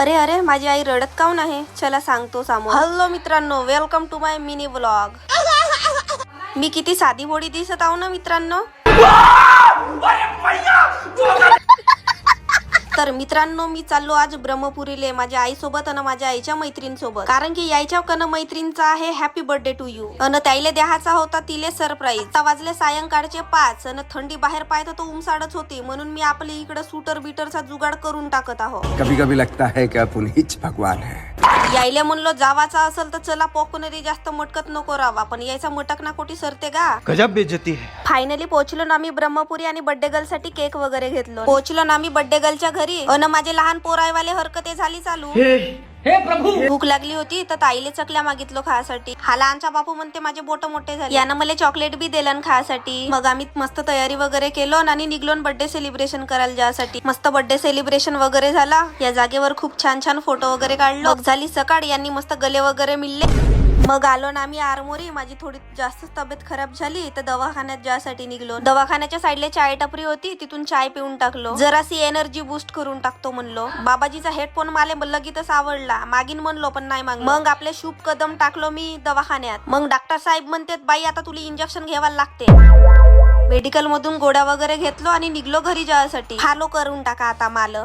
अरे अरे माझी आई रडत काऊन आहे? चला सांगतो सामोर. हॅलो मित्रांनो welcome to my mini blog मी किती साधी भोळी दिसत आहो ना मित्रांनो? तर मित्रांनो मी चाललो आज ब्रह्मपुरीले माझ्या आईसोबत आणि माझ्या आईच्या मैत्रीणसोबत. कारण की यायच्या कन मैत्रीणचा आहे हॅपी बर्थडे टू यू अन त्याईले द्यायचा होता तिले सरप्राईज आता वाजले सायंकाळचे पाच आणि थंडी बाहेर पाहत तो उमसाडच होती. म्हणून मी आपली इकडे सुटर बिटरचा जुगाड करून टाकत आहो. कभी कभी लगता है क्या पुनीच भगवान है. यायले म्हणलो जावाचा असेल तर चला पॉकनरी जास्त मटकत नको रावा पण यायचा मटक ना कोटी सरते का गजब बेइज्जती है. फायनली पोहोचलो ना मी ब्रह्मपुरी आणि बर्थडे गर्लसाठी केक वगैरे घेतलो. पोहोचलो ना मी बर्थडे गर्लच्या घरी. अन माझे लहान पोरायवाले हरकते झाली चालू. भूक लागली होती तर ताईले चकल्या मागितलो खायसाठी. हा लहानचा बापू म्हणते माझे बोट मोठे झाले. यानं मला चॉकलेट बी दिलं खायसाठी. मग आम्ही मस्त तयारी वगैरे केलो आणि निघलो बर्थडे सेलिब्रेशन करायला जायसाठी. मस्त बर्थडे सेलिब्रेशन वगैरे झाला. या जागेवर खूप छान छान फोटो वगैरे काढलो. झाली सकाळ यांनी मस्त गले वगैरे मिळले. मग आलो ना आम्ही आरमोरी. माझी थोडी जास्त तब्येत खराब झाली तर दवाखान्यात जासाठी निघलो. दवाखान्याच्या साईडला चाय टपरी होती तिथून चाय पिऊन टाकलो. जरासी एनर्जी बूस्ट करून टाकतो म्हणलो. बाबाजीचा हेडफोन मला लगेचच आवडला. मागीन म्हणलो पण नाही माग मग आपले शुभ कदम टाकलो मी दवाखान्यात. मग डॉक्टर साहेब म्हणतात बाई आता तुला इंजेक्शन घ्यायला लागते. मेडिकल मधून गोड्या वगैरे घेतलो आणि निघलो घरी जायसाठी. हालो करून टाका आता माल.